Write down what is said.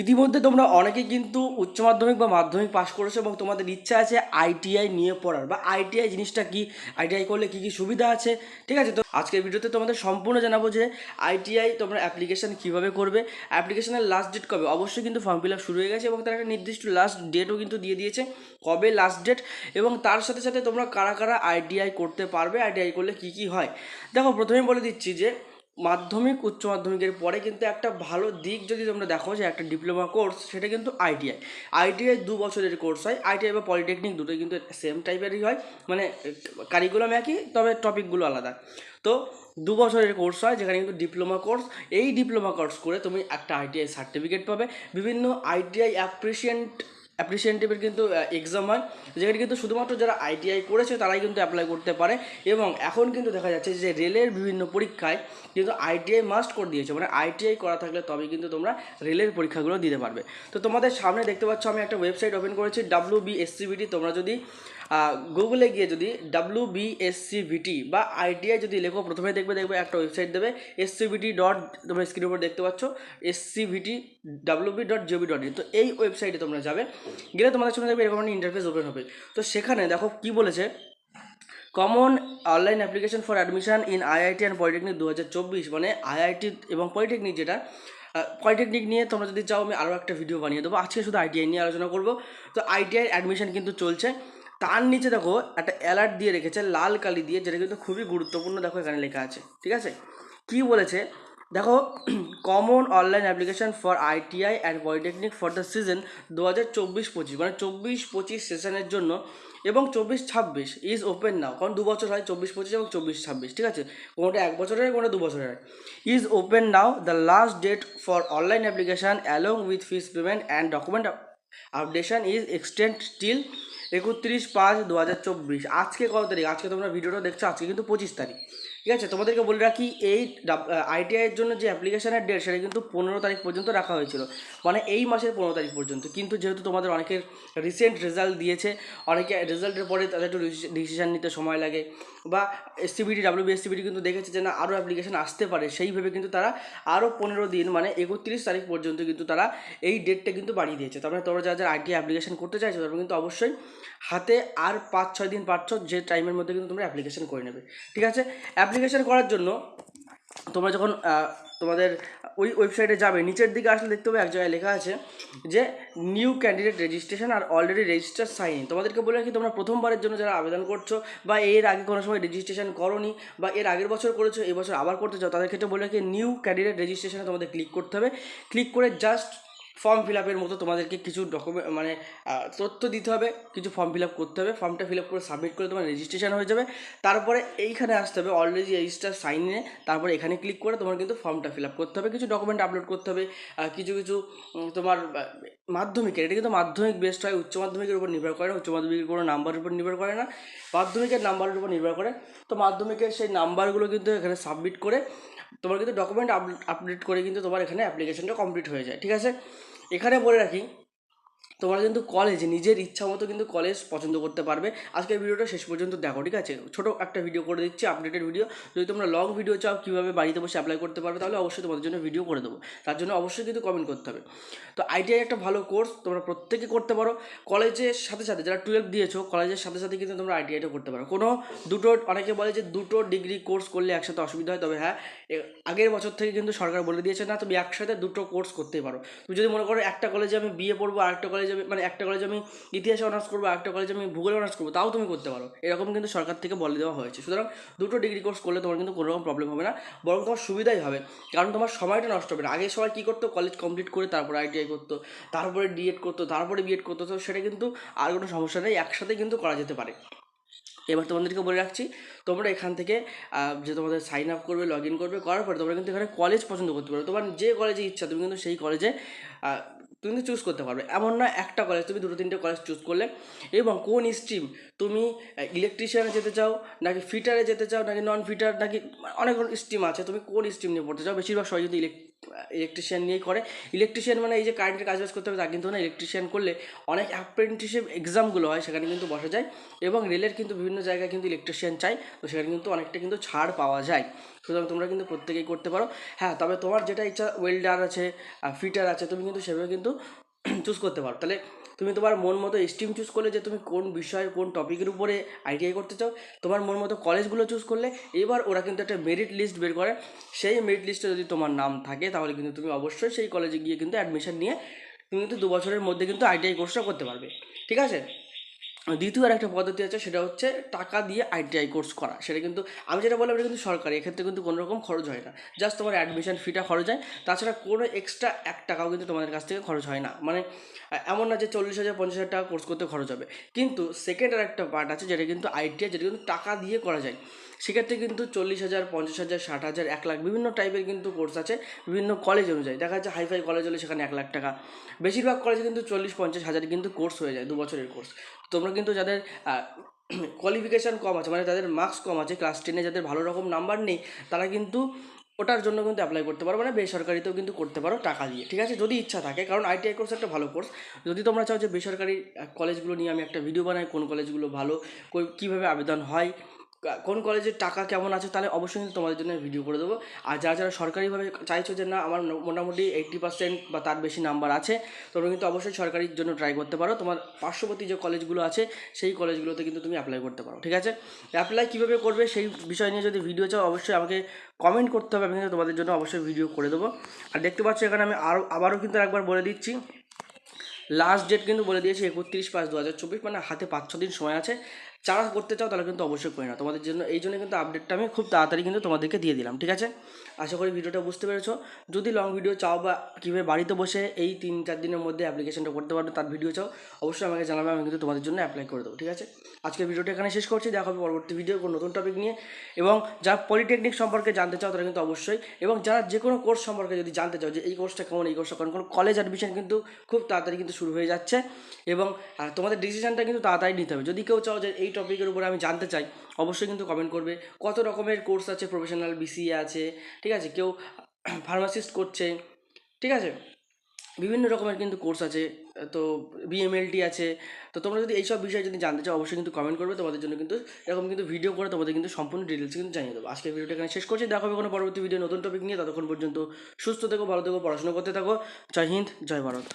ইতিমধ্যে তোমরা অনেকেই কিন্তু উচ্চ মাধ্যমিক বা মাধ্যমিক পাশ করেছ এবং তোমাদের ইচ্ছা আছে আইটিআই নিয়ে পড়ার। বা আইটিআই জিনিসটা কি? আইটিআই করলে কি কি সুবিধা আছে? ঠিক আছে, তো আজকের ভিডিওতে তোমাদের সম্পূর্ণ জানাব যে আইটিআই তোমরা অ্যাপ্লিকেশন কীভাবে করবে? অ্যাপ্লিকেশনের লাস্ট ডেট কবে? অবশ্যই কিন্তু ফর্ম ফিল আপ শুরু হয়ে গেছে এবং তার একটা নির্দিষ্ট লাস্ট ডেটও কিন্তু দিয়ে দিয়েছে কবে লাস্ট ডেট এবং তার সাথে সাথে তোমরা কারা কারা আইটিআই করতে পারবে? আইটিআই করলে কি কি হয়? দেখো, প্রথমেই বলে দিচ্ছি যে মাধ্যমিক, উচ্চ মাধ্যমিকের পরে কিন্তু একটা ভালো দিক যদি তোমরা দেখো যে একটা ডিপ্লোমা কোর্স সেটা কিন্তু আইটিআই আইটিআই দু বছরের কোর্স হয়। আইটিআই বা পলিটেকনিক দুটোই কিন্তু সেম টাইপেরই হয়। মানে কারিকুলাম একই, তবে টপিকগুলো আলাদা। তো দু বছরের কোর্স হয়, যেখানে কিন্তু ডিপ্লোমা কোর্স এই ডিপ্লোমা কোর্স করে তুমি একটা আইটিআই সার্টিফিকেট পাবে। বিভিন্ন আইটিআই অ্যাপ্রিসিয়েন্ট অ্যাপ্রিসিয়েন্টিভের কিন্তু এক্সাম হয়। যেখানে কিন্তু শুধুমাত্র যারা আইটিআই করেছে তারাই কিন্তু অ্যাপ্লাই করতে পারে। এবং এখন কিন্তু দেখা যাচ্ছে যে রেলের বিভিন্ন পরীক্ষায় কিন্তু আইটিআই মাস্ট করে দিয়েছে। মানে আইটিআই করা থাকলে তবে কিন্তু তোমরা রেলের পরীক্ষাগুলো দিতে পারবে। তো তোমাদের সামনে দেখতে পাচ্ছ, আমি একটা ওয়েবসাইট ওপেন করেছি ডাব্লিউ বি এসসিবিটি তোমরা যদি গুগলে গিয়ে যদি ডাব্লিউ বি এসসিভিটি বা আইটিআই যদি লেখো, প্রথমে দেখবে দেখবে একটা ওয়েবসাইট দেবে এসসিভিটি ডট তোমরা স্ক্রিনের উপর দেখতে পাচ্ছ এসসিভিটি ডাব্লিউ বি ডট জিওবি ডট ইন তো এই ওয়েবসাইটে তোমরা যাবে, গেলে তোমাদের সামনে দেখবে এরকম ইন্টারফেস ওপেন হবে। তো সেখানে দেখো কি বলেছে common online application for admission in IIT and polytechnic দু হাজার চব্বিশ মানে আইআইটি এবং পলিটেকনিক যেটা পলিটেকনিক নিয়ে তোমরা যদি চাও আমি আরও একটা ভিডিও বানিয়ে দেবো। আজকে শুধু আইটিআই নিয়ে আলোচনা করব। তো আইটিআই অ্যাডমিশন কিন্তু চলছে। তার নিচে দেখো একটা অ্যালার্ট দিয়ে রেখেছে, লাল কালি দিয়ে, যেটা কিন্তু খুবই গুরুত্বপূর্ণ দেখো এখানে লেখা আছে, ঠিক আছে? কি বলেছে? দেখো common online application for ITI and polytechnic for the season দু হাজার চব্বিশ পঁচিশ মানে চব্বিশ পঁচিশ সেশনের জন্য এবং চব্বিশ ছাব্বিশ ইজ ওপেন নাও কারণ দু বছর হয় চব্বিশ পঁচিশ এবং চব্বিশ ছাব্বিশ ঠিক আছে? কোনোটা এক বছরের হয়, কোনোটা দু বছরের হয়। Is open now the last date for online application along with fees payment and document updation is extend till একত্রিশ পাঁচ দু আজকে কত তারিখ? আজকে তোমরা ভিডিওটা দেখছ আজকে কিন্তু পঁচিশ তারিখ। ঠিক আছে, তোমাদেরকে বলে রাখি, এই আইটিআইয়ের জন্য যে অ্যাপ্লিকেশনের ডেট সেটা কিন্তু পনেরো তারিখ পর্যন্ত রাখা হয়েছিল। মানে এই মাসের পনেরো তারিখ পর্যন্ত। কিন্তু যেহেতু তোমাদের অনেকের রিসেন্ট রেজাল্ট দিয়েছে, অনেকে রেজাল্টের পরে তাদের একটু ডিসিশান নিতে সময় লাগে বা এসসিবিটি ডাব্লিউবিএসসিবিটি কিন্তু দেখেছে যে না আরও অ্যাপ্লিকেশন আসতে পারে। সেইভাবে কিন্তু তারা আরও পনেরো দিন মানে একত্রিশ তারিখ পর্যন্ত কিন্তু তারা এই ডেটটা কিন্তু বাড়িয়ে দিয়েছে। তারপরে তোমরা যারা যারা আইটি অ্যাপ্লিকেশন করতে চাইছো তারপরে কিন্তু অবশ্যই হাতে আর পাঁচ, ছয় দিন পাচ্ছ, যে টাইমের মধ্যে কিন্তু তোমরা অ্যাপ্লিকেশন করে নেবে। ঠিক আছে? অ্যাপ্লিকেশন করার জন্য তোমরা যখন তোমাদের ওই ওয়েবসাইটে যাবে, নিচের দিকে আসলে দেখতে হবে এক জায়গায় লেখা আছে যে নিউ ক্যান্ডিডেট রেজিস্ট্রেশন আর অলরেডি রেজিস্টার সাইন তোমাদেরকে বলে রাখি, তোমরা প্রথমবারের জন্য যারা আবেদন করছ বা এর আগে কোনো সময় রেজিস্ট্রেশন করনি বা এর আগের বছর করেছ, এবছর আবার করতে চাও, তাদের ক্ষেত্রে বলে রাখি নিউ ক্যান্ডিডেট রেজিস্ট্রেশনে তোমাদের ক্লিক করতে হবে। ক্লিক করে জাস্ট ফর্ম ফিল আপের মতো তোমাদেরকে কিছু ডকুমেন্ট মানে তথ্য দিতে হবে, কিছু ফর্ম ফিল আপ করতে হবে ফর্মটা ফিল আপ করে সাবমিট করে তোমার রেজিস্ট্রেশন হয়ে যাবে, তারপরে এইখানে আসতে হবে অলরেডি রেজিস্টার সাইন তারপরে এখানে ক্লিক করে তোমার কিন্তু ফর্মটা ফিল আপ করতে হবে, কিছু ডকুমেন্ট আপলোড করতে হবে কিছু কিছু তোমার মাধ্যমিকের, এটা কিন্তু মাধ্যমিক বেস্ট হয়, উচ্চ মাধ্যমিকের উপর নির্ভর করে না, উচ্চ মাধ্যমিকের কোনো নাম্বারের উপর নির্ভর করে না, মাধ্যমিকের নাম্বারের উপর নির্ভর করে, তো মাধ্যমিকের সেই নাম্বারগুলো কিন্তু এখানে সাবমিট করে, তোমার কিন্তু ডকুমেন্ট আপডেট করে কিন্তু তোমার এখানে অ্যাপ্লিকেশনটা কমপ্লিট হয়ে যায়, ঠিক আছে? এখানে বলে রাখি তোমরা কিন্তু কলেজ নিজের ইচ্ছা মতো কিন্তু কলেজ পছন্দ করতে পারবে। আজকের ভিডিওটা শেষ পর্যন্ত দেখো, ঠিক আছে? ছোটো একটা ভিডিও করে দিচ্ছি আপডেটেড ভিডিও যদি তোমরা লং ভিডিও চাও, কীভাবে বাড়িতে বসে অ্যাপ্লাই করতে পারবে, তাহলে অবশ্যই তোমাদের জন্য ভিডিও করে দেবো। তার জন্য অবশ্যই কিন্তু কমেন্ট করতে হবে। তো আইটিআই একটা ভালো কোর্স তোমরা প্রত্যেকে করতে পারো। কলেজের সাথে সাথে, যারা টুয়েলভ দিয়েছ কলেজের সাথে সাথে কিন্তু তোমরা আইটিআইটা করতে পারো। কোনো দুটো, অনেকে বলে যে দুটো ডিগ্রি কোর্স করলে একসাথে অসুবিধা হয়, তবে হ্যাঁ আগের বছর থেকে কিন্তু সরকার বলে দিয়েছে না, তুমি একসাথে দুটো কোর্স করতেই পারো। তুমি যদি মনে করো একটা কলেজে আমি বিয়ে পড়ব আর একটা কলেজে মানে একটা কলেজে আমি ইতিহাসে অনার্স করব একটা কলেজে আমি ভূগোলে অনার্স করব, তাও তুমি করতে পারো। এরকম কিন্তু সরকার থেকে বলে দেওয়া হয়েছে। সুতরাং দুটো ডিগ্রি কোর্স করলে তোমার কিন্তু কোনো রকম প্রবলেম হবে না, বরং তোমার সুবিধাই হবে। কারণ তোমার সময়টা নষ্ট হবে না। আগে সবাই কী করতো? কলেজ কমপ্লিট করে তারপরে আইটিআই করতো, তারপরে ডিএড করতো, তারপরে বিএড করতো। তো সেটা কিন্তু আর কোনো সমস্যা নেই, একসাথে কিন্তু করা যেতে পারে। এবার তোমাদেরকে বলে রাখছি, তোমরা এখান থেকে যে তোমাদের সাইন আপ করবে লগ ইন করবে, করার পরে তোমরা কিন্তু এখানে কলেজ পছন্দ করতে পারো। তোমার যে কলেজে ইচ্ছা, তুমি কিন্তু সেই কলেজে তুমি কিন্তু চুজ করতে পারবে। এমন না একটা কলেজ তুমি দুটো তিনটে কলেজ চুজ করলে এবং কোন স্ট্রিম তুমি ইলেকট্রিশিয়ানে যেতে চাও, নাকি ফিটারে যেতে চাও, নাকি নন ফিটার নাকি অনেক স্ট্রিম আছে, তুমি কোন স্ট্রিম নিয়ে পড়তে চাও? বেশিরভাগ সবাই কিন্তু ইলেক ইলেকট্রিশিয়ান নিয়েই করে। ইলেকট্রিশিয়ান মানে এই যে কারেন্টের কাজ বাজ করতে হবে, তা কিন্তু না ইলেকট্রিশিয়ান করলে অনেক অ্যাপ্রেন্টিসিপ এক্সামগুলো হয়, সেখানে কিন্তু বসা যায় এবং রেলের কিন্তু বিভিন্ন জায়গায় কিন্তু ইলেকট্রিশিয়ান চাই, তো সেখানে কিন্তু অনেকটা কিন্তু ছাড় পাওয়া যায়। সুতরাং তোমরা কিন্তু প্রত্যেকেই করতে পারো। হ্যাঁ তবে তোমার যেটা ইচ্ছা ওয়েল্ডার আছে ফিটার আছে, তুমি কিন্তু সেভাবে কিন্তু চুজ করতে পারো। তাহলে তুমি তোমার মন মতো স্ট্রিম চুজ করলে যে তুমি কোন বিষয়ে, কোন টপিকের উপরে আইটিআই করতে চাও, তোমার মন মতো কলেজগুলো চুজ করলে এবার ওরা কিন্তু একটা মেরিট লিস্ট বের করে। সেই মেরিট লিস্টে যদি তোমার নাম থাকে, তাহলে কিন্তু তুমি অবশ্যই সেই কলেজে গিয়ে কিন্তু অ্যাডমিশন নিয়ে তুমি কিন্তু দু বছরের মধ্যে কিন্তু আইটিআই কোর্সটা করতে পারবে। ঠিক আছে? দ্বিতীয় আর একটা পদ্ধতি আছে, সেটা হচ্ছে টাকা দিয়ে আইটিআই কোর্স করা। সেটা কিন্তু, আমি যেটা বললাম, এটা কিন্তু সরকারি, এক্ষেত্রে কিন্তু কোনো রকম খরচ হয় না। জাস্ট তোমার অ্যাডমিশন ফিটা খরচ হয়। তাছাড়া কোনো এক্সট্রা এক টাকাও কিন্তু তোমাদের কাছ থেকে খরচ হয় না। মানে এমন না যে চল্লিশ হাজার, পঞ্চাশ হাজার টাকা কোর্স করতে খরচ হবে। কিন্তু সেকেন্ড আর একটা পার্ট আছে, যেটা কিন্তু আইটিআই, যেটা কিন্তু টাকা দিয়ে করা যায়। সেক্ষেত্রে কিন্তু চল্লিশ হাজার, পঞ্চাশ হাজার, ষাট হাজার, এক লাখ বিভিন্ন টাইপের কিন্তু কোর্স আছে, বিভিন্ন কলেজ অনুযায়ী। দেখা যাচ্ছে হাইফাই কলেজ হলে সেখানে এক লাখ টাকা। বেশিরভাগ কলেজে কিন্তু চল্লিশ, পঞ্চাশ হাজার কিন্তু কোর্স হয়ে যায় দু বছরের কোর্স তোমরা কিন্তু যাদের কোয়ালিফিকেশান কম আছে মানে তাদের মার্কস কম আছে ক্লাস টেনে যাদের ভালো রকম নাম্বার নেই, তারা কিন্তু ওটার জন্য কিন্তু অ্যাপ্লাই করতে পারো মানে বেসরকারিতেও কিন্তু করতে পারো টাকা দিয়ে, ঠিক আছে? যদি ইচ্ছা থাকে, কারণ আইটিআই কোর্স একটা ভালো কোর্স যদি তোমরা চাও যে বেসরকারি কলেজগুলো নিয়ে আমি একটা ভিডিও বানাই, কোন কলেজগুলো ভালো কীভাবে আবেদন হয় কোন কলেজের টাকা কেমন আছে তাহলে অবশ্যই কিন্তু তোমাদের জন্য ভিডিও করে দেবো। আর যারা যারা সরকারিভাবে চাইছো যে না, আমার মোটামুটি এইট্টি পার্সেন্ট বা তার বেশি নাম্বার আছে, তোমরা কিন্তু অবশ্যই সরকারির জন্য ট্রাই করতে পারো। তোমার পার্শ্ববর্তী যে কলেজগুলো আছে, সেই কলেজগুলোতে কিন্তু তুমি অ্যাপ্লাই করতে পারো, ঠিক আছে? অ্যাপ্লাই কীভাবে করবে সেই বিষয় নিয়ে যদি ভিডিও চাও, অবশ্যই আমাকে কমেন্ট করতে হবে, আমি কিন্তু তোমাদের জন্য অবশ্যই ভিডিও করে দেবো। আর দেখতে পাচ্ছ এখানে আমি আরও আবারও কিন্তু একবার বলে দিচ্ছি। লাস্ট ডেট কিন্তু বলে দিয়েছি একত্রিশ পাঁচ দু হাজার চব্বিশ মানে হাতে পাঁচ ছ দিন সময় আছে। যারা করতে চাও তাহলে কিন্তু অবশ্যই করে না তোমাদের জন্য, এই জন্য কিন্তু আপডেটটা আমি খুব তাড়াতাড়ি কিন্তু তোমাদেরকে দিয়ে দিলাম, ঠিক আছে? আশা করি ভিডিওটা বুঝতে পেরেছ। যদি লং ভিডিও চাও বা কীভাবে বাড়িতে বসে এই তিন চার দিনের মধ্যে অ্যাপ্লিকেশনটা করতে পারবে, তার ভিডিও চাও, অবশ্যই আমাকে জানাবে, আমি কিন্তু তোমাদের জন্য অ্যাপ্লাই করে দেবো, ঠিক আছে? আজকে ভিডিওটা এখানে শেষ করছি, দেখা হবে পরবর্তী ভিডিও কোনো নতুন টপিক নিয়ে। এবং যারা পলিটেকনিক সম্পর্কে জানতে চাও, তারা কিন্তু অবশ্যই, এবং যারা যে কোনো কোর্স সম্পর্কে যদি জানতে চাও, যে এই কোর্সটা কেমন, এই কোর্সটা কেমন, কোনো কলেজ অ্যাডমিশন কিন্তু খুব তাড়াতাড়ি কিন্তু শুরু হয়ে যাচ্ছে। এবং তোমাদের ডিসিশানটা কিন্তু তাড়াতাড়ি নিতে হবে। যদি কেউ চাও যে এই টপিকের উপরে আমি জানতে চাই, অবশ্যই কিন্তু কমেন্ট করবে। কত রকমের কোর্স আছে প্রফেশনাল বিসিএ আছে, ঠিক আছে? কেউ ফার্মাসিস্ট করছে, ঠিক আছে? বিভিন্ন রকমের কিন্তু কোর্স আছে, তো বিএমএলটি আছে। তো তোমরা যদি এইসব বিষয়ে যদি জানতে চাও, অবশ্যই কিন্তু কমেন্ট করবে। তোমাদের জন্য কিন্তু এরকম কিন্তু ভিডিও করে তোমাদের কিন্তু সম্পূর্ণ ডিটেলস কিন্তু জানিয়ে দেবো। আজকের ভিডিওটা এখানে শেষ করছি। দেখা হবে কোনো পরবর্তী ভিডিও নতুন টপিক নিয়ে। ততক্ষণ পর্যন্ত সুস্থ থেকো, ভালো থেকো, পড়াশোনা করতে থাকো। জয় হিন্দ, জয় ভারত।